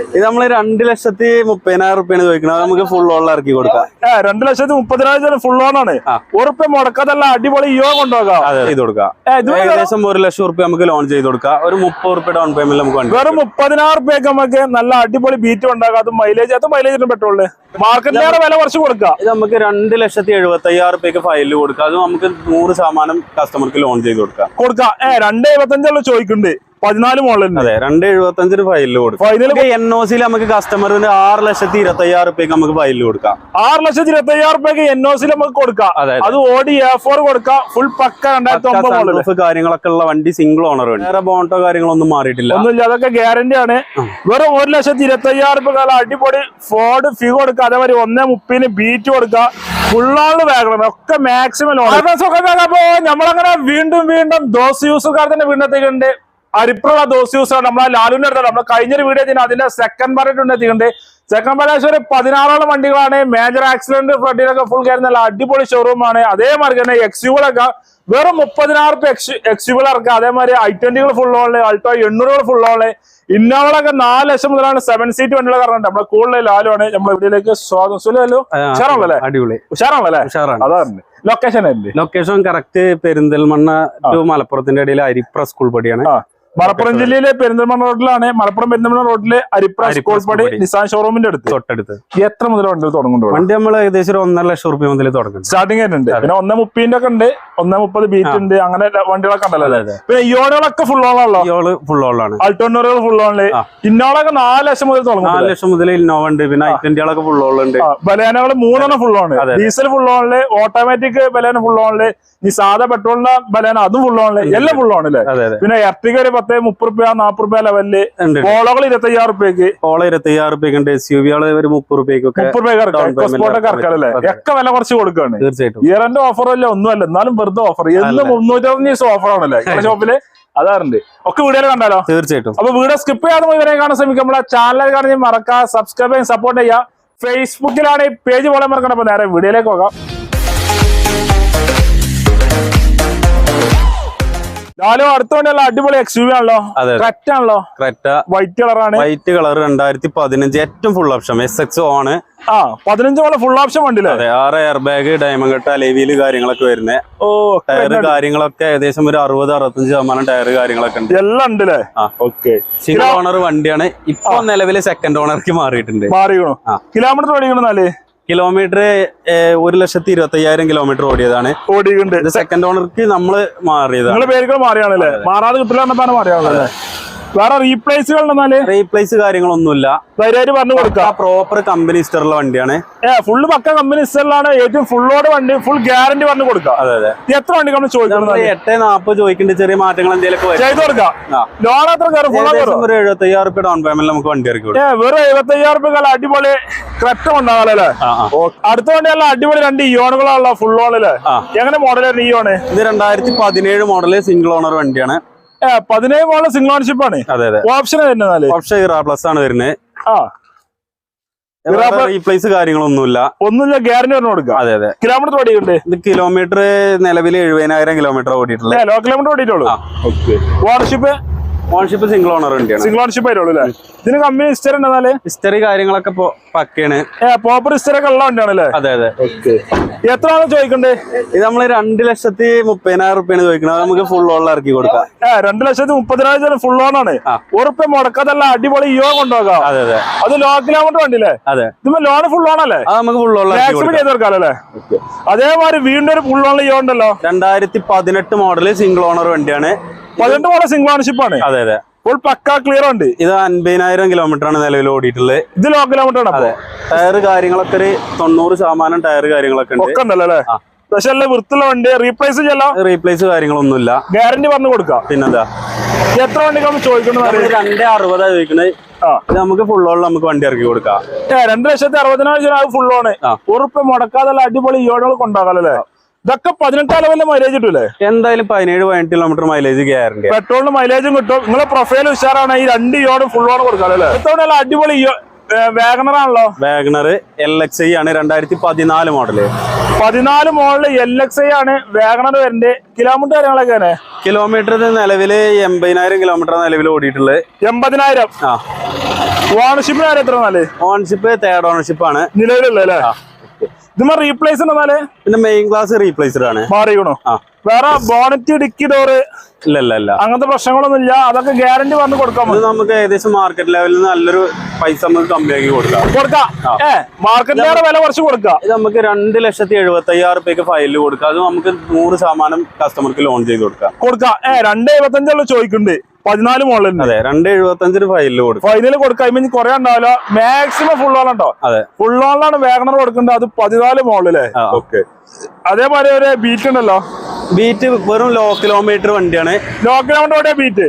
ഇത് നമ്മൾ രണ്ട് ലക്ഷത്തി മുപ്പതിനായിരം റുപ്യാണ് ചോദിക്കുന്നത് നമുക്ക് ഫുൾ ഓൺ ഇറക്കി കൊടുക്കാം. രണ്ടു ലക്ഷത്തി മുപ്പതിനായിരം ഫുൾ ഓൺ ആണ്. ഉറപ്പ് മുടക്കാതല്ല അടിപൊളി ഇയോ കൊണ്ടുപോകാം. ചെയ്ത് കൊടുക്കാം. ഏകദേശം ഒരു ലക്ഷം റുപ്യ നമുക്ക് ലോൺ ചെയ്ത് കൊടുക്കാം. ഒരു മുപ്പത് റുപ്യ ഡൗൺ പേയ്മെന്റ് നമുക്ക് വേണ്ടി വെറും മുപ്പതിനായിരം റുപ്യക്ക് നമുക്ക് നല്ല അടിപൊളി ബീറ്റ് ഉണ്ടാക്കാം. അത് മൈലേജ് അത് മൈലേജിന് പെട്രോളിൽ മാർക്കറ്റിലേറെ വില കുറച്ച് കൊടുക്കാം ഇത് നമുക്ക് രണ്ട് ലക്ഷത്തി എഴുപത്തി അയ്യായിരം റുപ്യക്ക് ഫയലിൽ കൊടുക്കാം. അത് നമുക്ക് നൂറ് ശതമാനം കസ്റ്റമർക്ക് ലോൺ ചെയ്ത് കൊടുക്കാം. കൊടുക്കാം. ഏഹ് രണ്ട് എഴുപത്തഞ്ചുള്ള ചോദിക്കുന്നുണ്ട് പതിനാല് മോളിൽ അതെ രണ്ട് എഴുപത്തഞ്ചിന് ഫയലിൽ കൊടുക്കാം. ഫൈനൽ എൻ ഒ സിയിൽ നമുക്ക് കസ്റ്റമറിന് ആറ് ലക്ഷത്തി ഇരുപത്തി അയ്യായിരം റുപ്യക്ക് നമുക്ക് ഫയലിൽ കൊടുക്കാം. ആറ് ലക്ഷത്തി ഇരുപത്തി അയ്യായിരം റുപ്യക്ക് എൻ ഒ സിയിൽ നമുക്ക് കൊടുക്കാം. അതെ ഓടി എ ഫോർ കൊടുക്കാം. ഫുൾ പക്ക രണ്ടായിരത്തി ഒമ്പത് കാര്യങ്ങളൊക്കെ ഉള്ള വണ്ടി സിംഗിൾ ഓണർ വണ്ടി വേറെ ബോണ്ടോ കാര്യങ്ങളൊന്നും മാറിയിട്ടില്ല. ഒന്നുമില്ല അതൊക്കെ ഗ്യാരണ്ടി ആണ്. വെറും ഒരു ലക്ഷത്തി ഇരുപത്തി അയ്യായിരം കാലം അടിപൊളി ഫോർഡ് ഫി കൊടുക്കുക അതേമാതിരി ഒന്നേ മുപ്പതിന് ബീറ്റ് കൊടുക്കുക ഫുള്ളാൾ വേഗം ഒക്കെ മാക്സിമം അപ്പോ നമ്മളങ്ങനെ വീണ്ടും വീണ്ടും ദോസ് യൂസുകാർ തന്നെ വീണ്ടെത്തിക്കുന്നുണ്ട് അരിപ്പുള്ള ദോസ് യൂസർ നമ്മളെ ലാലുവിന്റെ അടുത്താണ് നമ്മൾ കഴിഞ്ഞൊരു വീഡിയോ തന്നെ അതിന്റെ സെക്കൻഡ് പാർട്ട് എത്തിക്കുന്നുണ്ട് സെക്കൻഡ് പാർട്ട് ഒരു പതിനാറോളം വണ്ടികളാണ്. മേജർ ആക്സിഡന്റ് ഫ്രണ്ടിലൊക്കെ ഫുൾ കയറി നല്ല അടിപൊളി ഷോറൂമാണ് അതേമാതിരി തന്നെ എക്സ്യൂകളൊക്കെ വെറും മുപ്പതിനായിരം റുപ്യ എക്സ് എക്സ്യൂകൾ ഇറക്കുക. അതേമാതിരി ഐ ട്വന്റികൾ ഫുൾ ഓൺൽ അൾട്ടോ എണ്ണൂറുകൾ ഫുൾ ഇന്നോളൊക്കെ നാല് ലക്ഷം മുതലാണ് സെവൻ സീറ്റ് വണ്ടികൾ കറണ്ട് നമ്മുടെ കൂടുതൽ ലാലുവാണ്. നമ്മുടെ വീട്ടിലേക്ക് സ്വാഗതം. സുലല്ലോ ഉഷാറാണല്ലേ? അടിപൊളി. ഉഷാറാണല്ലേ? ഉഷാറാണ്. അതാണ്. ലൊക്കേഷൻ അല്ലേ? ലൊക്കേഷൻ കറക്റ്റ് പെരിന്തൽമണ്ണ ടു മലപ്പുറത്തിന്റെ ഇടയിൽ അരിപ്ര സ്കൂൾ പടിയാണ്. മലപ്പുറം ജില്ലയിലെ പെരിന്തൽമണ്ണ റോഡിലാണ്. മലപ്പുറം പെരിന്തൽമണ്ണ റോഡിലെ അരിപ്ര അരിപ്ര സ്കൂൾ പടി സ്കൂൾ പടി. നിസാൻ ഷോറൂമിന്റെ അടുത്ത്. തൊട്ടടുത്ത്. എത്ര മുതൽ വണ്ടികൾ തുടങ്ങുന്നുണ്ട് വണ്ടി നമ്മൾ ഏകദേശം ഒന്നര ലക്ഷം റുപ്യ മുതൽ തുടങ്ങും സ്റ്റാർട്ടിംഗ് ഉണ്ട് പിന്നെ ഒന്നേ മുപ്പതിന്റെ ഒക്കെ ഉണ്ട്. ഒന്നേ മുപ്പത് ബീറ്റ് ഉണ്ട്. അങ്ങനെ വണ്ടികളൊക്കെ ഉണ്ടല്ലോ. പിന്നെ ഇയോണുകളൊക്കെ ഫുൾ ഓണാണല്ലോ ഇയോൾ ഫുൾ ഓണാണ് അൾട്ടോണറുകൾ ഫുൾ ഓണിൽ. ഇന്നോളൊക്കെ നാല് ലക്ഷം മുതൽ തുടങ്ങും നാല് ലക്ഷം മുതൽ ഇന്നോവ ഉണ്ട്. പിന്നെ ഐറ്റന്റികളൊക്കെ ഫുൾ ഓണുണ്ട് ബലേനകൾ മൂന്നെണ്ണം ഫുൾ ഓണ് ഡീസൽ ഫുൾ ഓണിൽ ഓട്ടോമാറ്റിക് ബലേന ഫുൾ ഓണിൽ ഈ സാധാ പെട്രോളിന്റെ ബലേന അതും ഫുൾ ഓണിൽ എല്ലാം ഫുൾ ഓണിൽ പിന്നെ എർട്ടിക ഒരു പത്ത് മുപ്പത് റുപ്യ നാപ്പത് റുപ്യ ലെവലിൽ ഓളകൾ ഇരുപത്തി അയ്യായിരം റുപ്യക്ക്. ഓള ഇരുപത്തി അയ്യായിരം റുപ്യക്ക് ഉണ്ട്. എസ് യു വികൾ ഒരു മുപ്പത് റുപ്യക്കൊക്കെ മുപ്പത് റുപ്യ down payment എക്കോസ്പോർട്ടൊക്കെ ഇറക്കാറല്ലേ ഒക്കെ വില കുറച്ച് കൊടുക്കുകയാണ് തീർച്ചയായിട്ടും. ഇയറിന്റെ ഓഫർ അല്ല ഒന്നുമല്ല. എന്നാലും വെറുതെ ഓഫർ എന്നും അല്ല. മുന്നൂറ്റി അറുപത് ദിവസം ഓഫർ ആണല്ലേ? ഷോപ്പിൽ അതാറുണ്ട് ഒക്കെ വീഡിയോ കണ്ടാലോ? തീർച്ചയായിട്ടും. അപ്പൊ വീഡിയോ സ്കിപ്പ് ചെയ്യാതെ ഇവരെ കാണാൻ ശ്രമിക്കും നമ്മളെ ചാനൽ കാണാൻ മറക്കാം സബ്സ്ക്രൈബ് ചെയ്യാൻ സപ്പോർട്ട് ചെയ്യാം ഫേസ്ബുക്കിലാണ് ഈ പേജ് പോലെ മറക്കണം. അപ്പൊ നേരെ വീഡിയോയിലേക്ക് പോകാം. ലാലോ അടുത്തോണ്ടല്ലോ അടിപൊളി എക്സ് യു ആണല്ലോ ക്രെറ്റ ആണല്ലോ. ക്രെറ്റ വൈറ്റ് കളറാണ് വൈറ്റ് കളർ രണ്ടായിരത്തി പതിനഞ്ച് ഏറ്റവും ഫുൾ ഓപ്ഷൻ എസ് എക്സ് ആണ്. ആ പതിനഞ്ച് പോലെ ഫുൾ ഓപ്ഷൻ വണ്ടിയില്ലേ? അതെ ആറ് എയർ ബാഗ് ഡയമണ്ട് കട്ട ലെവിയിൽ കാര്യങ്ങളൊക്കെ വരുന്നത് ഓ ടയർ കാര്യങ്ങളൊക്കെ ഏകദേശം ഒരു അറുപത് അറുപത്തഞ്ച് ശതമാനം ടയർ കാര്യങ്ങളൊക്കെ ഉണ്ട്. എല്ലാം ഉണ്ടല്ലേ? ആ. ഓക്കെ സിംഗിൾ ഓണർ വണ്ടിയാണ്. ഇപ്പൊ നിലവിൽ സെക്കൻഡ് ഓണർക്ക് മാറിയിട്ടുണ്ട്. മാറിയോ കിലോമീറ്റർ ഓടിക്കണെന്നാൽ കിലോമീറ്റർ ഒരു ലക്ഷത്തി ഇരുപത്തി അയ്യായിരം കിലോമീറ്റർ ഓടിയതാണ് ഓടിയുണ്ട് സെക്കൻഡ് ഓണർക്ക് നമ്മൾ മാറിയതാണ്. പേരുകൾ മാറിയാണല്ലേ? മാറാതെ കിട്ടില്ല എന്നാണ് മാറിയാണല്ലേ വേറെ റീപ്ലേസുകൾ റീപ്ലേസ് കാര്യങ്ങളൊന്നുമില്ല. ധൈര്യമായിട്ട് പറഞ്ഞു കൊടുക്കാം. പ്രോപ്പർ കമ്പനി സ്റ്ററുള്ള വണ്ടിയാണ്. ഏ ഫുള്ള് പക്ക കമ്പനി സ്റ്ററിലാണ് ഏറ്റവും ഫുള്ളോട് വണ്ടി ഫുൾ ഗ്യാരണ്ടി പറഞ്ഞു കൊടുക്കാം. അതെ അതെ. എത്ര വണ്ടി നമ്മൾ ചോദിക്കുന്നത് എട്ട് നാപ്പത് ചോദിക്കേണ്ട ചെറിയ മാറ്റങ്ങൾ എന്തെങ്കിലും വരും. ചെയ്ത് കൊടുക്കാം. ആ. ലോൺ എത്ര കയറും? ഒരു എഴുപത്തി അയ്യായിരം ഡൗൺ പേയ്മെന്റ് നമുക്ക് വണ്ടി ഇറക്കി ഏ വെറും എഴുപത്തി അയ്യായിരം രൂപ അടിപൊളി ക്രെറ്റം ഉണ്ടാകാലേ അടുത്ത വണ്ടി വണ്ടിയല്ല അടിപൊളി രണ്ട് ഇയോണുകളാണല്ലോ ഫുൾ ഓണിൽ. എങ്ങനെ മോഡലാണ് ഇയോണ് ഇത് രണ്ടായിരത്തി പതിനേഴ് മോഡൽ സിംഗിൾ ഓണർ വണ്ടിയാണ്. പതിനേഴ് മോഡൽ സിംഗിൾ ഓൺഷിപ്പ് ആണ്. അതെ അതെ. ഓപ്ഷൻ ഓപ്ഷൻ പ്ലസ് ആണ് വരുന്നത്. ആ. റീപ്ലേസ് കാര്യങ്ങളൊന്നുമില്ല. ഒന്നുമില്ല ഗ്യാരണ്ടി പറഞ്ഞു കൊടുക്കുക അതെ അതെ. കിലോമീറ്റർ ഓടിയുണ്ട് ഇത് കിലോമീറ്റർ നിലവിൽ എഴുപതിനായിരം കിലോമീറ്റർ ഓടിയിട്ടുള്ളത്. കിലോമീറ്റർ ഓടിയിട്ടുള്ളൂ. ആ. ഓക്കെ ഓണർഷിപ്പ് സിംഗിൾ ഓണർ വണ്ടിയാണ്. സിംഗിൾ ഓണർഷിപ്പ് ആയിട്ടുള്ളൂ അല്ലേ? ഇതിന് കമ്പനി ഹിസ്റ്ററി ഉണ്ടെന്നാൽ ഹിസ്റ്ററി കാര്യങ്ങളൊക്കെ പക്കയാണ്. പ്രോപ്പർ ഹിസ്റ്ററി ഒക്കെ ഉള്ള വണ്ടിയാണല്ലേ അതെ അതെ. എത്ര ആണ് ചോദിക്കണ്ടേ? ഇത് നമ്മൾ രണ്ട് ലക്ഷത്തി മുപ്പതിനായിരം റുപ്യാണ് ചോദിക്കുന്നത് നമുക്ക് ഫുൾ ഓൺ ഇറക്കി കൊടുക്കാം. ഏഹ് രണ്ട് ലക്ഷത്തി മുപ്പതിനായിരം ഫുൾ ഓൺ ആണ്. ഉറപ്പ് മുടക്കാതല്ല അടിപൊളി ഇയോ കൊണ്ടുപോകാം. അതെ അതെ. അത് ലോ കിലോമീറ്റർ വണ്ടിയില്ലേ അതെ. ഇതിപ്പോ ലോൺ ഫുൾ ഓൺ അല്ലേ? അത് നമുക്ക് ഫുൾ ഓൺ ചെയ്ത് കൊടുക്കാം അല്ലേ? അതേമാതിരി വീണ്ടും ഒരു ഫുൾ ഓൺ ഇയോ ഉണ്ടല്ലോ. രണ്ടായിരത്തി പതിനെട്ട് മോഡൽ സിംഗിൾ ഓണർ വണ്ടിയാണ്. പതിനെട്ട് മോഡൽ സിംഗിൾ ഓണർഷിപ്പ് ആണ്. അതെ അതെ. ഇപ്പോൾ പക്ക ക്ലിയർ ഉണ്ട്. ഇത് അൻപതിനായിരം കിലോമീറ്റർ ആണ് നിലവിൽ ഓടിയിട്ടുള്ളത്. ഇത് ലോ കിലോമീറ്റർ ആണ് അതെ. ടയർ കാര്യങ്ങളൊക്കെ ഒരു തൊണ്ണൂറ് ശതമാനം ടയർ കാര്യങ്ങളൊക്കെ ഉണ്ട്. ഒക്കെ ഉണ്ടല്ലോ? അല്ലേ? ആ. വൃത്തിയുള്ള വണ്ടി. റീപ്ലേസ് ചെയ്യാം റീപ്ലേസ് കാര്യങ്ങളൊന്നുമില്ല. ഗ്യാരണ്ടി പറഞ്ഞു കൊടുക്കാം. പിന്നെന്താ? എത്ര നമ്മൾ ചോദിക്കുന്നത് രണ്ടേ അറുപതാ ഇത് നമുക്ക് ഫുൾ ഓൺ നമുക്ക് വണ്ടി ഇറക്കി കൊടുക്കാം. രണ്ടു ലക്ഷത്തി അറുപതിനായിരം ഫുൾ ഓണ് ഉറപ്പ് മുടക്കാതല്ല അടിപൊളി ഇയോണുകൾ കൊണ്ടാകാലല്ലേ ഇതൊക്കെ പതിനെട്ടാം ലെവലിൽ മൈലേജ് കിട്ടൂലേ? എന്തായാലും പതിനേഴ് പതിനെട്ട് കിലോമീറ്റർ മൈലേജ് ഗ്യാരണ്ടി പെട്രോളിന് മൈലേജും കിട്ടും. നിങ്ങളെ പ്രൊഫൈൽ ഉഷാറാണ്. ഈ രണ്ട് യോഡും ഫുൾ ഓൺ കൊടുക്കാറ് ഇത്തവണ അടിപൊളി വാഗണർ ആണല്ലോ വാഗണർ എൽ എക്സ് ഐ ആണ് രണ്ടായിരത്തി പതിനാല് മോഡൽ പതിനാല് മോഡൽ എൽ എക്സ് ഐ ആണ് വാഗണർ വരണ്ട്. കിലോമീറ്റർ കാര്യങ്ങളൊക്കെയാണ് കിലോമീറ്റർ നിലവിൽ എൺപതിനായിരം കിലോമീറ്റർ നിലവിൽ ഓടിയിട്ടുള്ളത്. എൺപതിനായിരം? ആ. ഓണർഷിപ്പിന് എത്ര നാല് ഓൺഷിപ്പ് തേർഡ് ഓണർഷിപ്പ് ആണ്. നിലവിലുള്ള ഇതുമ്മ റീപ്ലേസ് ഉണ്ട് നാല് പിന്നെ മെയിൻ ഗ്ലാസ് റീപ്ലേസ്ഡ് ആണ്. മാറിയണോ ആ. വേറെ ബോണറ്റ് ഡിക്കി ഡോറ് ഇല്ല അങ്ങനത്തെ പ്രശ്നങ്ങളൊന്നും ഇല്ല അതൊക്കെ ഗ്യാരണ്ടി പറഞ്ഞു കൊടുക്കാം നമുക്ക് ഏകദേശം മാർക്കറ്റ് ലെവലിൽ നല്ലൊരു പൈസ നമുക്ക് കമ്മിയാക്കി കൊടുക്കാം. കൊടുക്കാം. മാർക്കറ്റിലേറെ വില കുറച്ച് കൊടുക്കാം. ഇത് നമുക്ക് രണ്ട് ലക്ഷത്തി എഴുപത്തി അയ്യായിരം റുപ്യക്ക് ഫയലിൽ കൊടുക്കാം. അത് നമുക്ക് നൂറ് ശതമാനം കസ്റ്റമർക്ക് ലോൺ ചെയ്ത് കൊടുക്കാം. കൊടുക്കാം. ഏ രണ്ട് എഴുപത്തഞ്ചുള്ള ചോദിക്കുന്നുണ്ട് പതിനാല് മോളിൽ അതെ രണ്ട് എഴുപത്തഞ്ചിന് ഫയലിൽ കൊടുക്കും. ഫൈനൽ കൊടുക്കാം. മീൻ കുറെ ഉണ്ടാവില്ല. മാക്സിമം ഫുൾ ഓൺ ഉണ്ടോ? അതെ. ഫുൾ ഓണിലാണ് വേഗണർ കൊടുക്കേണ്ടത്. അത് പതിനാല് മോളിലേ. ഓക്കെ. അതേപോലെ ഒരു ബീറ്റ് ഉണ്ടല്ലോ. ബീറ്റ് വെറും ലോ കിലോമീറ്റർ വണ്ടിയാണ്. ലോ കിലോമീറ്റർ ബീറ്റ്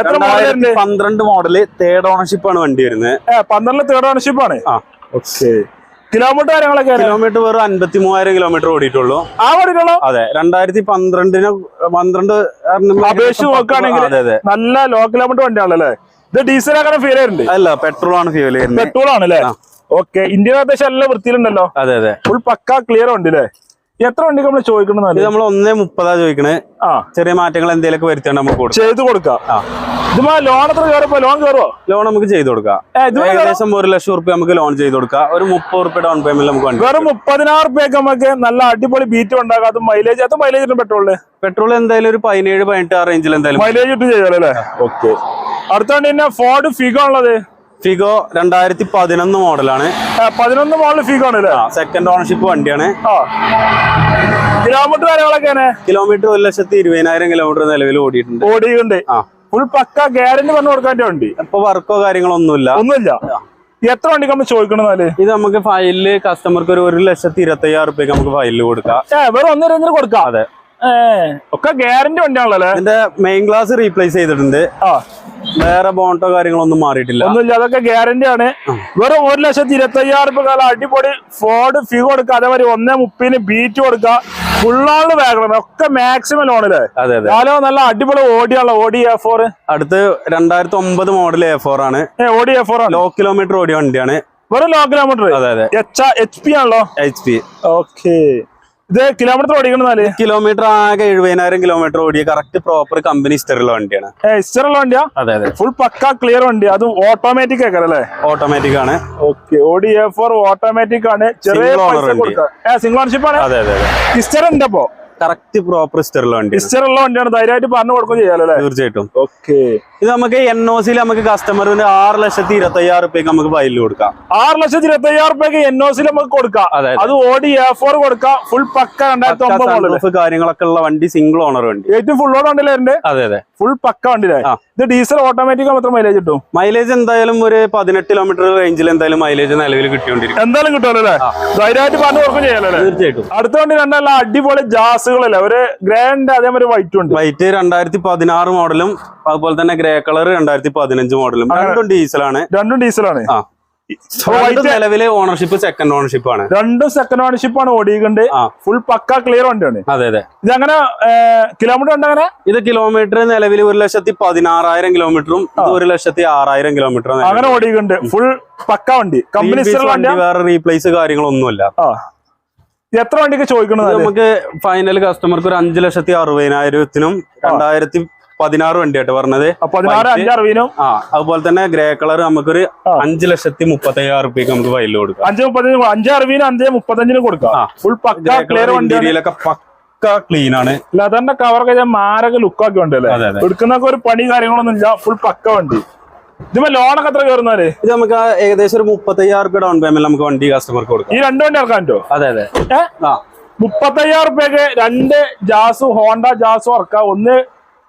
എത്ര മോഡൽ? പന്ത്രണ്ട് മോഡൽ തേർഡ് ഓണർഷിപ്പ് ആണ് വണ്ടി വരുന്നത്. പന്ത്രണ്ട് തേർഡ് ഓണർഷിപ്പ് ആണ്. ഓക്കെ കിലോമീറ്റർ കാര്യങ്ങളൊക്കെ കിലോമീറ്റർ വെറും അൻപത്തി മൂവായിരം കിലോമീറ്റർ ഓടിയിട്ടുള്ളൂ. ആ ഓടിയിട്ടുള്ളൂ? അതെ രണ്ടായിരത്തി പന്ത്രണ്ടിന് പന്ത്രണ്ട് അപേക്ഷിച്ച് നോക്കുകയാണെങ്കിൽ നല്ല ലോ കിലോമീറ്റർ വണ്ടിയാണല്ലേ? ഇത് ഡീസൽ അങ്ങനെ ഫീൽ ചെയ്യുന്നുണ്ട് അല്ല പെട്രോൾ ആണ് ഫ്യൂൽ ചെയ്യുന്നത് പെട്രോൾ ആണല്ലേ? ഓക്കെ ഇന്ത്യൻ അത്യാവശ്യം എല്ലാം വൃത്തിയിലുണ്ടല്ലോ. അതെ അതെ. ഫുൾ പക്ക ക്ലിയർ ഉണ്ട് അല്ലേ എത്ര വണ്ടി നമ്മൾ ചോദിക്കണം നമ്മൾ ഒന്നേ മുപ്പതാ ചോദിക്കണേ. ആ. ചെറിയ മാറ്റങ്ങൾ എന്തെങ്കിലുമൊക്കെ വരുത്തേണ്ട നമുക്ക് ചെയ്ത് കൊടുക്കാം. ഇതുമാ ലോൺ എത്ര കയറിപ്പോ ലോൺ കയറുമോ ലോൺ നമുക്ക് ചെയ്ത് കൊടുക്കാം. ഏകദേശം ഒരു ലക്ഷം റുപ്യ നമുക്ക് ലോൺ ചെയ്ത് കൊടുക്കാം. ഒരു മുപ്പത് റുപ്യ ഡൗൺ പേയ്മെന്റ് നമുക്ക് വെറും മുപ്പതിനായിരം റുപ്യക്ക് നമുക്ക് നല്ല അടിപൊളി ബീറ്റ് ഉണ്ടാക്കാം. അത് മൈലേജ് അത് മൈലേജ് പെട്രോൾ പെട്രോൾ എന്തായാലും ഒരു പതിനേഴ് പതിനെട്ട് ആ റേഞ്ചിൽ എന്തായാലും മൈലേജ് ഇട്ട് ചെയ്യാലോ അല്ലേ? ഓക്കെ അടുത്ത വണ്ടി തന്നെ ഫോർഡ് ഫിഗോ ഉള്ളത് ഫിഗോ രണ്ടായിരത്തി പതിനൊന്ന് മോഡലാണ് പതിനൊന്ന് മോഡൽ ഫിഗോ ആണ് സെക്കൻഡ് ഓണർഷിപ്പ് വണ്ടിയാണ്. കിലോമീറ്റർ കാര്യങ്ങളൊക്കെയാണ്? കിലോമീറ്റർ ഒരു ലക്ഷത്തി ഇരുപതിനായിരം കിലോമീറ്റർ നിലവിൽ ഓടിയിട്ടുണ്ട്. ഓടിയുണ്ട് ആ. ഫുൾ പക്ക ഗ്യാരണ്ടി പറഞ്ഞു കൊടുക്കാൻ വണ്ടി. ഇപ്പൊ വർക്കോ കാര്യങ്ങളോ ഒന്നുമില്ല. ഒന്നുമില്ല എത്ര വണ്ടിക്ക് നമ്മൾ ചോദിക്കണമെന്നാൽ ഇത് നമുക്ക് ഫയലിൽ കസ്റ്റമർക്ക് ഒരു ഒരു ലക്ഷത്തി ഇരുപത്തി അയ്യായിരം റുപ്യക്ക് നമുക്ക് ഫയലിൽ കൊടുക്കാം. വെറും ഒന്നര ഒന്നര കൊടുക്കാം. അതെ. ഒക്കെ ഗ്യാരണ്ടി വണ്ടിയാണല്ലോ ഇതിന്റെ മെയിൻ ഗ്ലാസ് റീപ്ലേസ് ചെയ്തിട്ടുണ്ട്. ആ. വേറെ ബോണ്ടോ കാര്യങ്ങളൊന്നും മാറിയിട്ടില്ല. ഒന്നുമില്ല അതൊക്കെ ഗ്യാരണ്ടി ആണ്. വെറും ഒരു ലക്ഷത്തി ഇരുപത്തി അയ്യായിരം രൂപ കാലം അടിപൊളി ഫോർഡ് ഫ്യൂ കൊടുക്കുക അതേമാതിരി ഒന്നേ മുപ്പതിന് ബീറ്റ് കൊടുക്കുക. ഫുള്ളാൾ വേഗം. ഒക്കെ മാക്സിമം ലോണിൽ അതെ അതെ. കാലോ നല്ല അടിപൊളി ഓടിയാണല്ലോ. ഓടി എ ഫോർ അടുത്ത് രണ്ടായിരത്തി ഒമ്പത് മോഡൽ എ ഫോർ ആണ് ഓടി എ ഫോർ ആണ്. ലോ കിലോമീറ്റർ ഓടിയ വണ്ടിയാണ്. വെറും ലോ കിലോമീറ്റർ അതെ അതെ. എച്ച് എച്ച് പി ആണല്ലോ? എച്ച് പി ഓക്കെ ഇത് കിലോമീറ്റർ ഓടിക്കണെന്നാൽ കിലോമീറ്റർ ആകെ എഴുപതിനായിരം കിലോമീറ്റർ ഓടിയ കറക്റ്റ് പ്രോപ്പർ കമ്പനി ഹിസ്റ്ററിലുള്ള വണ്ടിയാണ്. ഏ ഇസ്റ്ററുള്ള വണ്ടിയാ? അതെ അതെ. ഫുൾ പക്ക ക്ലിയർ വണ്ടി. അതും ഓട്ടോമാറ്റിക് ആക്കാം അല്ലേ? ഓട്ടോമാറ്റിക് ആണ്. ഓക്കെ ഓടി എ ഫോർ ഓട്ടോമാറ്റിക് ആണ്. ചെറിയ സിംഗിൾ ഓൺഷിപ്പ് ആണ്? അതെ അതെ അതെ. ഇസ്റ്റർ ഉണ്ട് അപ്പോ കറക്റ്റ് പ്രോപ്പർ ഹിസ്റ്ററിലുള്ള വണ്ടിയാണ്. ഇസ്റ്റർ ഉള്ള വണ്ടിയാണ്. ധൈര്യമായിട്ട് പറഞ്ഞു കൊടുക്കുകയും ചെയ്യാലോ അല്ലേ? തീർച്ചയായിട്ടും. ഓക്കെ ഇത് നമുക്ക് എൻ ഒ സിയിൽ നമുക്ക് കസ്റ്റമറിന് ആറ് ലക്ഷത്തി ഇരുപത്തി അയ്യായിരം റുപ്യക്ക് നമുക്ക് ഫയലിൽ കൊടുക്കാം. ആറ് ലക്ഷത്തി ഇരുപത്തി അയ്യായിരം റുപ്യക്ക് എൻ ഒ സിയിൽ നമുക്ക് കൊടുക്കാം. അതെ അത്. ഓടി എ ഫോർ കൊടുക്കാം. ഫുൾ പക്ക രണ്ടായിരത്തി ഒമ്പത് കാര്യങ്ങളൊക്കെ ഉള്ള വണ്ടി സിംഗിൾ ഓണർ വണ്ടി. ഏറ്റവും ഫുൾ ഓണർ വണ്ടിയിലെ അതെ അതെ. ഫുൾ പക്ക വണ്ടിയിലെ ആ. ഇത് ഡീസൽ ഓട്ടോമാറ്റിക് മാത്രം മൈലേജ് കിട്ടും മൈലേജ് എന്തായാലും ഒരു പതിനെട്ട് കിലോമീറ്റർ റേഞ്ചിൽ എന്തായാലും മൈലേജ് നിലവിൽ കിട്ടിക്കൊണ്ടിരിക്കും. എന്തായാലും കിട്ടുമല്ലോ അല്ലേ ധൈര്യമായിട്ട് പറഞ്ഞു ഓർക്കും ചെയ്യാലോ തീർച്ചയായിട്ടും. അടുത്ത വണ്ടി രണ്ടല്ല അടിപൊളി ജാസുകളല്ലേ? ഒരു ഗ്രാൻഡ് അതേമാതിരി വൈറ്റ് ഉണ്ട്. വൈറ്റ് രണ്ടായിരത്തി പതിനാറ് മോഡലും അതുപോലെ തന്നെ ഗ്രേ കളർ രണ്ടായിരത്തി പതിനഞ്ച് മോഡലും രണ്ടും ഡീസലാണ് രണ്ടും ഡീസലാണ് ആ. നിലവിൽ ഓണർഷിപ്പ് സെക്കൻഡ് ഓണർഷിപ്പ് ആണ്. രണ്ടും സെക്കൻഡ് ഓണർഷിപ്പ് ആണ് ഓടിയിട്ടുണ്ട്. ഫുൾ പക്ക ക്ലിയർ വണ്ടിയാണ്. അതെ അതെ. ഇത് അങ്ങനെ കിലോമീറ്റർ ഉണ്ട് അങ്ങനെ? ഇത് കിലോമീറ്റർ നിലവിൽ ഒരു ലക്ഷത്തി പതിനാറായിരം കിലോമീറ്ററും ഒരു ലക്ഷത്തി ആറായിരം കിലോമീറ്ററും അങ്ങനെ ഓടിയിട്ടുണ്ട്. ഫുൾ പക്ക വണ്ടി. കമ്പനി വേറെ റീപ്ലേസ് കാര്യങ്ങളൊന്നുമല്ല. എത്ര വണ്ടിക്ക് ചോദിക്കണത് നമുക്ക് ഫൈനൽ കസ്റ്റമർക്ക് ഒരു അഞ്ചു ലക്ഷത്തി അറുപതിനായിരത്തിനും രണ്ടായിരത്തി പതിനാറ് വണ്ടിയായിട്ട് പറഞ്ഞത്. പതിനാറ്. അഞ്ചറുപതിനും ആ അതുപോലെ തന്നെ ഗ്രേ കളർ നമുക്കൊരു. അഞ്ച് ലക്ഷത്തി മുപ്പത്തി അയ്യായിരം റുപ്യക്ക് നമുക്ക് ഫയലിൽ കൊടുക്കാം. അഞ്ച് മുപ്പത്തഞ്ചിന് അഞ്ച് അറുപതിനും അഞ്ച് മുപ്പത്തഞ്ചിനും കൊടുക്കാം. ഫുൾ പക്ക ക്ലിയർ പക്ക ക്ലീൻ ആണ്. ലെതറിന്റെ കവറൊക്കെ ഞാൻ മാരക ലുക്കാക്കി ഉണ്ടല്ലേ അല്ലേ. എടുക്കുന്നൊക്കെ ഒരു പണി കാര്യങ്ങളൊന്നും ഇല്ല. ഫുൾ പക്ക വണ്ടി. ഇതിപ്പോ ലോണൊക്കെ എത്ര കയറുന്നാൽ ഇത് നമുക്ക് ഏകദേശം ഒരു മുപ്പത്തി രൂപ ഡൗൺ പേയ്മെന്റ് നമുക്ക് വണ്ടി കസ്റ്റമർക്ക് കൊടുക്കാം. ഈ രണ്ട് വണ്ടി ഇറക്കാൻ പറ്റുമോ അതെ അതെ. മുപ്പത്തയ്യായിരം രൂപയ്ക്ക് രണ്ട് ജാസു ഹോണ്ട ജാസു ഇറക്കാം ഒന്ന്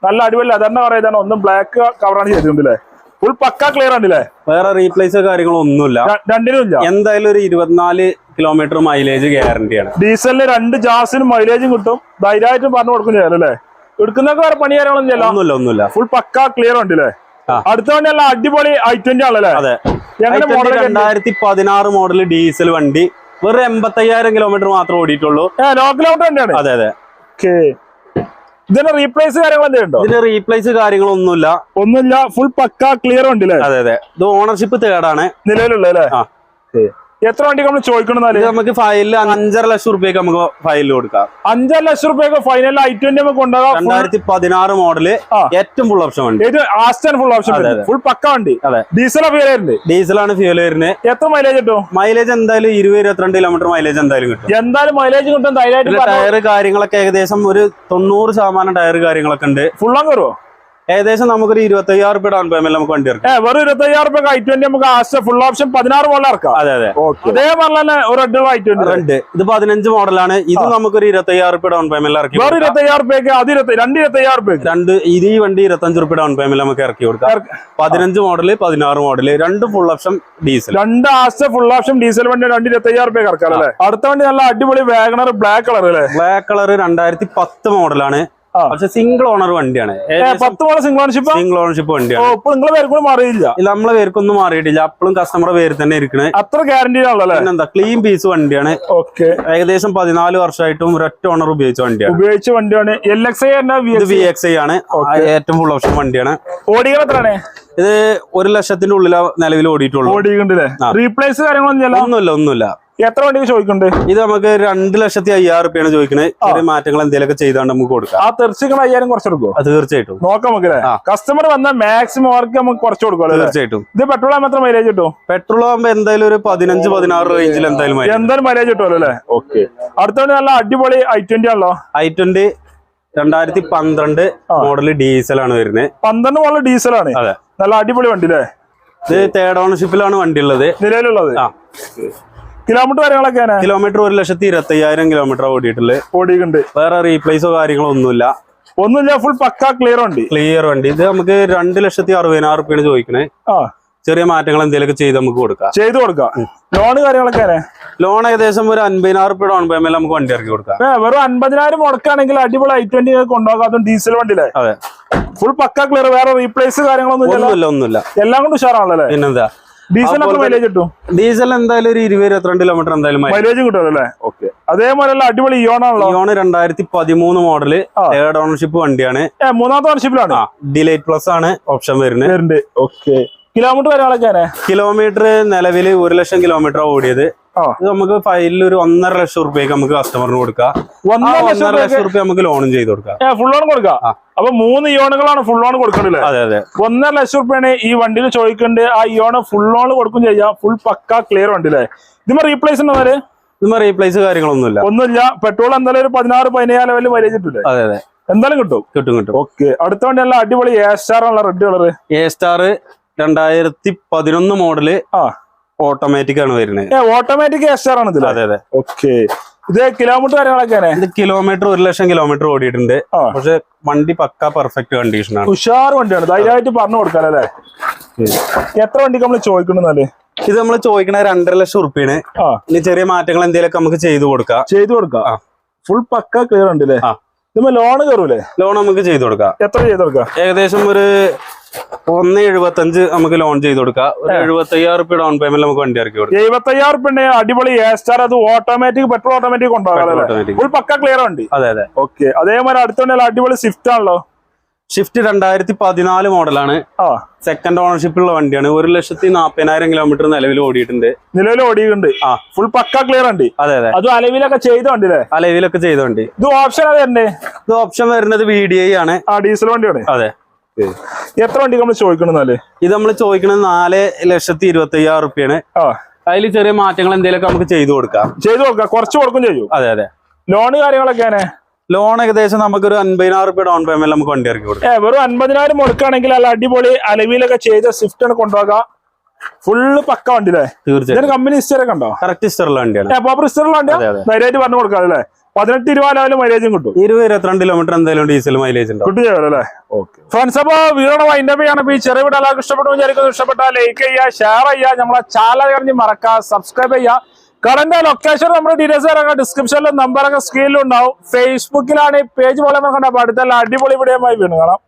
നല്ല അടിപൊളി ലെതറിന്റെ പറയുന്നതാണ് ഒന്നും ബ്ലാക്ക് കവറാണ് ചെയ്തിട്ടുണ്ടല്ലേ? ഫുൾ പക്ക ക്ലിയർ ആണല്ലേ വേറെ റീപ്ലേസ് കാര്യങ്ങളോ ഒന്നുമില്ല. ര- രണ്ടിനും ഇല്ല. എന്തായാലും ഒരു ഇരുപത്തിനാല് കിലോമീറ്റർ മൈലേജ് ഗ്യാരണ്ടിയാണ് ഡീസലിന് രണ്ട് ജാസിനും മൈലേജും കിട്ടും. ധൈര്യമായിട്ടും പറഞ്ഞു കൊടുക്കും ചെയ്യാറല്ലേ എടുക്കുന്നൊക്കെ വേറെ പണി കാര്യങ്ങളൊന്നും ഒന്നുമില്ല ഒന്നുമില്ല. ഫുൾ പക്ക ക്ലിയർ ഉണ്ട് അല്ലേ അടുത്ത വണ്ടി അല്ല അടിപൊളി ഐ ട്വന്റി ആണല്ലേ അതെ. രണ്ടായിരത്തി പതിനാറ് മോഡൽ ഡീസൽ വണ്ടി. വെറും എൺപത്തയ്യായിരം കിലോമീറ്റർ മാത്രം ഓടിയിട്ടുള്ളൂ. കിലോമീറ്റർ വണ്ടിയാണ് അതെ അതെ. ഓക്കെ ഇതിന്റെ റീപ്ലേസ് കാര്യങ്ങൾ എന്തെങ്കിലും ഉണ്ടോ? ഇതിന് റീപ്ലേസ് കാര്യങ്ങളൊന്നുമില്ല. ഒന്നുമില്ല ഫുൾ പക്ക ക്ലിയർ ഉണ്ട് അതെ അതെ. ഇത് ഓണർഷിപ്പ് തേർഡാണ് നിലവിലുള്ള അല്ലേ. എത്ര വണ്ടി നമ്മൾ ചോദിക്കണമെന്നാൽ നമുക്ക് ഫയലിൽ അഞ്ചര ലക്ഷം റുപ്യക്ക് നമുക്ക് ഫയലിൽ കൊടുക്കാം. അഞ്ചര ലക്ഷം റുപ്യക്ക് ഫൈനൽ ഐ ട്വന്റി നമുക്ക് കൊണ്ടുപോകാം രണ്ടായിരത്തി പതിനാറ് മോഡൽ ഏറ്റവും ഫുൾ ഓപ്ഷൻ വണ്ടി. Asta full option. ഫുൾ പക്ക വണ്ടി. അതെ. ഡീസൽ വരുന്നത്. ഡീസലാണ് ഫ്യൂൽ വരുന്നത്. എത്ര മൈലേജ് കിട്ടും? മൈലേജ് എന്തായാലും ഇരുപത് ഇരുപത്തിരണ്ട് കിലോമീറ്റർ മൈലേജ് എന്തായാലും കിട്ടും. എന്തായാലും മൈലേജ് കിട്ടും. ടയർ കാര്യങ്ങളൊക്കെ ഏകദേശം ഒരു തൊണ്ണൂറ് ശതമാനം ടയർ കാര്യങ്ങളൊക്കെ ഉണ്ട്. ഫുൾ അങ്ങ് കയറുമോ ഏകദേശം നമുക്കൊരു ഇരുപത്തി അയ്യായിരം രൂപ ഡൗൺ പേയ്മെന്റ് നമുക്ക് വണ്ടി ഇറക്കാം. വെറും ഇരുപത്തി അയ്യായിരം റുപ്യ ഐ ട്വന്റി നമുക്ക് ആസ്റ്റ ഫുൾ ഓപ്ഷൻ പതിനാറ് പോലെ ഇറക്കാം. അതെ അതെ. അതേപോലെ ഒരു അഡ്വ ഐ ട്വന്റി രണ്ട് ഇത് പതിനഞ്ച് മോഡലാണ് ഇത് നമുക്കൊരു ഇരുപത്തി അയ്യായിരം രൂപ ഡൗൺ പേയ്മെന്റ് ഇറക്കി വെറും. ഇരുപത്തി അയ്യായിരം റുപ്യക്ക് അത് രണ്ട് ഇരുപത്തി അയ്യായിരം രൂപ രണ്ട് ഇത് ഈ വണ്ടി ഇരുപത്തഞ്ച് രൂപ ഡൗൺ പേയ്മെന്റ് നമുക്ക് ഇറക്കി കൊടുക്കാം. പതിനഞ്ച് മോഡൽ പതിനാറ് മോഡൽ രണ്ട് ഫുൾ ഓപ്ഷൻ ഡീസൽ രണ്ട് ആസ്റ്റ ഫുൾ ഓപ്ഷൻ ഡീസൽ വണ്ടി രണ്ട് ഇരുപത്തി അയ്യായിരം റുപ്യ ഇറക്കാം അല്ലേ? അടുത്ത വണ്ടി നല്ല അടിപൊളി വാഗണർ ബ്ലാക്ക് കളർ അല്ലേ? ബ്ലാക്ക് കളർ രണ്ടായിരത്തി പത്ത് മോഡലാണ്. പക്ഷെ സിംഗിൾ ഓണർ വണ്ടിയാണ്. പത്ത് മോളെ സിംഗിൾ ഓണർഷിപ്പ് സിംഗിൾ ഓണർഷിപ്പ് വണ്ടിയാണ്. ഇപ്പൊ നിങ്ങളെ പേര് കൂടി മാറിയില്ല നമ്മളെ പേർക്കൊന്നും മാറിയിട്ടില്ല. അപ്പോഴും കസ്റ്റമറുടെ പേര് തന്നെ ഇരിക്കണേ. അത്ര ഗ്യാരണ്ടി ആണല്ലോ അല്ലേ? ക്ലീൻ പീസ് വണ്ടിയാണ്. ഓക്കെ. ഏകദേശം പതിനാല് വർഷമായിട്ടും ഒരൊറ്റ ഓണർ ഉപയോഗിച്ച വണ്ടിയാണ്. ഉപയോഗിച്ച വണ്ടിയാണ്. എൽ എക്സ് ഐ വി ഇത് എക്സ് ഐ ആണ്. ഏറ്റവും ഫുൾ ഓപ്ഷൻ വണ്ടിയാണ്. ഓടികൾ എത്രയാണ്? ഇത് ഒരു ലക്ഷത്തിന്റെ ഉള്ളിലാ നിലവിൽ ഓടിയിട്ടുള്ളൂ. ഓടിക്കണ്ടല്ലേ ആ. റീപ്ലേസ് കാര്യങ്ങളൊന്നും ഒന്നുമില്ല ഒന്നുമില്ല. എത്ര വണ്ടിക്ക് ചോദിക്കുന്നുണ്ട്? ഇത് നമുക്ക് രണ്ട് ലക്ഷത്തി അയ്യായിരം റുപ്യാണ് ചോദിക്കുന്നത് മാറ്റങ്ങൾ എന്തെങ്കിലും ചെയ്താണ്ട് നമുക്ക് കൊടുക്കാം. ആ തീർച്ചയായിട്ടും അയ്യായിരം കുറച്ചെടുക്കോ അത് തീർച്ചയായിട്ടും. നോക്കാം നമുക്ക്. കസ്റ്റമർ വന്നാൽ മാക്സിമം അവർക്ക് നമുക്ക് കുറച്ച് കൊടുക്കാം? തീർച്ചയായിട്ടും. ഇത് പെട്രോൾ ആകുമ്പോൾ എത്ര മൈലേജ് കിട്ടും? പെട്രോൾ ആകുമ്പോ എന്തായാലും ഒരു പതിനഞ്ച് പതിനാറ് റേഞ്ചിൽ എന്തായാലും എന്തായാലും മൈലേജ് കിട്ടുമല്ലോ അല്ലേ? ഓക്കെ അടുത്ത വണ്ടി നല്ല അടിപൊളി ഐ ട്വന്റി ആണല്ലോ. ഐ ട്വന്റി രണ്ടായിരത്തി പന്ത്രണ്ട് മോഡൽ ഡീസലാണ് വരുന്നത് പന്ത്രണ്ട് മോഡൽ ഡീസലാണ് ആണ്. നല്ല അടിപൊളി വണ്ടി അല്ലേ? ഇത് തേർഡ് ഓണർഷിപ്പിലാണ് വണ്ടി ഉള്ളത്. നിലവിലുള്ളത്. ആ. കിലോമീറ്റർ കാര്യങ്ങളൊക്കെ കിലോമീറ്റർ ഒരു ലക്ഷത്തി ഇരുപത്തി അയ്യായിരം കിലോമീറ്റർ ഓടിയിട്ടുള്ളത് ഓടിയിട്ടുണ്ട്. വേറെ റീപ്ലേസോ കാര്യങ്ങളോ ഒന്നുമില്ല. ഒന്നുമില്ല ഫുൾ പക്ക ക്ലിയർ വണ്ടി. ക്ലിയർ വണ്ടി. ഇത് നമുക്ക് രണ്ട് ലക്ഷത്തി അറുപതിനായിരം റുപ്യാണ് ചോദിക്കണേ. ആ. ചെറിയ മാറ്റങ്ങൾ എന്തെങ്കിലും ചെയ്ത് നമുക്ക് കൊടുക്കാം. ചെയ്ത് കൊടുക്കാം. ലോൺ കാര്യങ്ങളൊക്കെ ലോൺ ഏകദേശം ഒരു അൻപതിനായിരം റുപ്യ ഡൗൺ പേയ്മെന്റ് നമുക്ക് വണ്ടി ഇറക്കി കൊടുക്കാം. വെറും അൻപതിനായിരം മുടക്കാണെങ്കിൽ അടിപൊളി ഐ ട്വന്റി കൊണ്ടുപോകാത്ത ഡീസൽ വണ്ടിയിലെ? അതെ. ഫുൾ പക്ക ക്ലിയർ വേറെ റീപ്ലേസ് കാര്യങ്ങളൊന്നും ഒന്നുമില്ല ഒന്നുമില്ല. എല്ലാം കൊണ്ട് ഉഷാറാണല്ലോ പിന്നെന്താ? ഡീസൽ എന്തായാലും ഒരു ഇരുപത് ഇരുപത്തിരണ്ട് കിലോമീറ്റർ എന്തായാലും മൈലേജ് കിട്ടുമല്ലേ ഓക്കെ. അതേപോലെ ഉള്ള അടിപൊളി ഇയോണാണല്ലോ ഇയോണ് രണ്ടായിരത്തി പതിമൂന്ന് മോഡൽ തേർഡ് ഓണർഷിപ്പ് വണ്ടിയാണ്. മൂന്നാമത്തെ ഓണർഷിപ്പിലാണ് ഡിലൈറ്റ് പ്ലസ് ആണ് ഓപ്ഷൻ വരുന്നത്. ഓക്കെ. കിലോമീറ്റർ കാര്യങ്ങളൊക്കെ കിലോമീറ്റർ നിലവിൽ ഒരു ലക്ഷം കിലോമീറ്റർ ഓടിയത്. നമുക്ക് ഫയലിൽ ഒരു ഒന്നര ലക്ഷം റുപ്യക്ക് നമുക്ക് കസ്റ്റമറിന് കൊടുക്കാം. ഒന്നര ലക്ഷം റുപ്യ നമുക്ക് ലോണും ചെയ്ത് കൊടുക്കാം. ഫുൾ ലോൺ കൊടുക്കാം. അപ്പൊ മൂന്ന് ഇയോണുകളാണ് ഫുൾ ഓൺ കൊടുക്കണ്ടല്ലേ അതെ അതെ. ഒന്നര ലക്ഷം റുപ്യാണ് ഈ വണ്ടിയിൽ ചോദിക്കേണ്ടത് ആ ഇയോണ് ഫുൾ ഓൺ കൊടുക്കും ചെയ്യാം. ഫുൾ പക്ക ക്ലിയർ വണ്ടി അല്ലേ? ഇത് റീപ്ലേസ് ഉണ്ടോ ഇതുമ്മ റീപ്ലേസ് കാര്യങ്ങളൊന്നുമില്ല. ഒന്നുമില്ല. പെട്രോൾ എന്തായാലും ഒരു പതിനാറ് പതിനേഴ് ലെവലിൽ മൈലേജ് അതെ അതെ. എന്തായാലും കിട്ടും. കിട്ടും കിട്ടും. ഓക്കെ അടുത്ത വണ്ടി നല്ല അടിപൊളി എ സ്റ്റാർ ആണല്ലോ റെഡ് കളർ എ സ്റ്റാർ രണ്ടായിരത്തി പതിനൊന്ന് മോഡൽ ആ. ഓട്ടോമാറ്റിക് ആണ് വരുന്നത്. ഓട്ടോമാറ്റിക് എ സ്റ്റാർ ആണ് ഇതിൽ അതെ അതെ. ഓക്കെ ഇത് കിലോമീറ്റർ കാര്യങ്ങളൊക്കെ ഇത് കിലോമീറ്റർ ഒരു ലക്ഷം കിലോമീറ്റർ ഓടിയിട്ടുണ്ട്. പക്ഷെ വണ്ടി പക്ക പെർഫെക്റ്റ് കണ്ടീഷൻ ആണ്. ഉഷാർ വണ്ടിയാണ്. ധൈര്യമായിട്ട് പറഞ്ഞു കൊടുക്കാം അല്ലേ? എത്ര വണ്ടിക്ക് നമ്മൾ ചോദിക്കണെന്നല്ലേ ഇത് നമ്മൾ ചോദിക്കണ രണ്ടര ലക്ഷം ഉറുപ്പിയാണ്. ഇനി ചെറിയ മാറ്റങ്ങൾ എന്തെങ്കിലുമൊക്കെ നമുക്ക് ചെയ്തു കൊടുക്കാം. ചെയ്തു കൊടുക്കാം. ഫുൾ പക്ക ക്ലിയർ ഉണ്ട് അല്ലേ. ലോൺ കയറൂലേ ലോൺ നമുക്ക് ചെയ്തു കൊടുക്കാം. എത്ര ചെയ്തു കൊടുക്കാം? ഏകദേശം ഒരു ഒന്ന് എഴുപത്തഞ്ച് നമുക്ക് ലോൺ ചെയ്ത് കൊടുക്കാം. ഒരു എഴുപത്തി അയ്യായിരം റുപ്യ ഡൗൺ പേയ്മെന്റ് നമുക്ക് വണ്ടി ഇറക്കി കൊടുക്കാം. എഴുപത്തയ്യായിരം റുപ്യ അടിപൊളി സ്റ്റാർ അത് ഓട്ടോമാറ്റിക് പെട്രോൾ ഓട്ടോമാറ്റിക് കൊണ്ടുപോകാം പക്ക ക്ലിയർ വണ്ടി? അതെ അതെ. ഓക്കെ അതേമാതിരി അടുത്തുണ്ടെങ്കിൽ അടിപൊളി സ്വിഫ്റ്റ് ആണല്ലോ. ഷിഫ്റ്റ് രണ്ടായിരത്തി പതിനാല് മോഡലാണ് ആ. സെക്കൻഡ് ഓണർഷിപ്പ് ഉള്ള വണ്ടിയാണ്. ഒരു ലക്ഷത്തി നാപ്പതിനായിരം കിലോമീറ്റർ നിലവിൽ ഓടിയിട്ടുണ്ട്. നിലവിൽ ഓടിയിട്ടുണ്ട്. ആ. ഫുൾ പക്ക ക്ലിയർ ഉണ്ട് അതെ അതെ. അത് അലവിലൊക്കെ ചെയ്ത വണ്ടി അല്ലേ? ആ ചെയ്ത വണ്ടി. ഇത് ഓപ്ഷൻ അത് ഇത് ഓപ്ഷൻ വരുന്നത് വി ഡി ഐ ആണ്. ആ ഡീസൽ വണ്ടിയാണ്. അതെ. എത്ര വണ്ടി നമ്മൾ ചോദിക്കണമെന്നാൽ ഇത് നമ്മൾ ചോദിക്കണത് നാല് ലക്ഷത്തി ഇരുപത്തി അയ്യായിരം റുപ്യാണ് അതിൽ അതിൽ ചെറിയ മാറ്റങ്ങൾ എന്തെങ്കിലും നമുക്ക് ചെയ്തു കൊടുക്കാം. ചെയ്തു കൊടുക്കാം. കുറച്ച് കൊടുക്കും ചെയ്യും. അതെ അതെ. ലോണ് കാര്യങ്ങളൊക്കെയാണ് ലോൺ ഏകദേശം നമുക്കൊരു അൻപതിനായിരം റുപ്യ ഡൗൺ പേയ്മെന്റ് നമുക്ക് വണ്ടി ഇറക്കി കൊടുക്കാം. വെറും അൻപതിനായിരം കൊടുക്കുകയാണെങ്കിൽ അല്ല അടിപൊളി അലവിലൊക്കെ ചെയ്ത സ്വിഫ്റ്റ് ആണ് കൊണ്ടുപോകാം ഫുള്ള് പക്ക വണ്ടി അല്ലേ? തീർച്ചയായും കമ്പനി ഹിസ്റ്ററി ഒക്കെ ഉണ്ടോ? കറക്റ്റ് ഹിസ്റ്ററുള്ള വണ്ടിയാണ്. ഹിസ്റ്ററുള്ള പ്രോപ്പർ ഹിസ്റ്ററി വണ്ടി അതെ അതെ. ധൈര്യമായിട്ട് പറഞ്ഞു കൊടുക്കാം അല്ലേ പതിനെട്ട് ഇരുപത് ലെവലിൽ മൈലേജും കിട്ടും. ഇരുപത് ഇരുപത്തിരണ്ട് കിലോമീറ്റർ എന്തായാലും ഡീസൽ മൈലേജ് കിട്ടും അല്ലേ? ഓക്കെ. ഫ്രണ്ട്സ് അപ്പൊ വീടിന്റെ വൈൻഡപ്പ് ചെയ്യണം. ഈ ചെറിയ വീട് എല്ലാവർക്കും ഇഷ്ടപ്പെട്ടു വിചാരിക്കുന്നു. ഇഷ്ടപ്പെട്ടാൽ ലൈക്ക് ചെയ്യുക ഷെയർ ചെയ്യുക നമ്മളെ ചാനൽ കറിഞ്ഞ് മറക്കുക സബ്സ്ക്രൈബ് ചെയ്യുക. കറന്റ് ലൊക്കേഷൻ നമ്മുടെ ഡീറ്റെയിൽസ് ഇറങ്ങാം. ഡിസ്ക്രിപ്ഷനിലും നമ്പറൊക്കെ സ്ക്രീനിലും ഉണ്ടാവും. ഫേസ്ബുക്കിലാണ് ഈ പേജ് പോലെ നോക്കണ്ട അടുത്തല്ല അടിപൊളി വീഡിയോ വീണ്ടും കാണാം.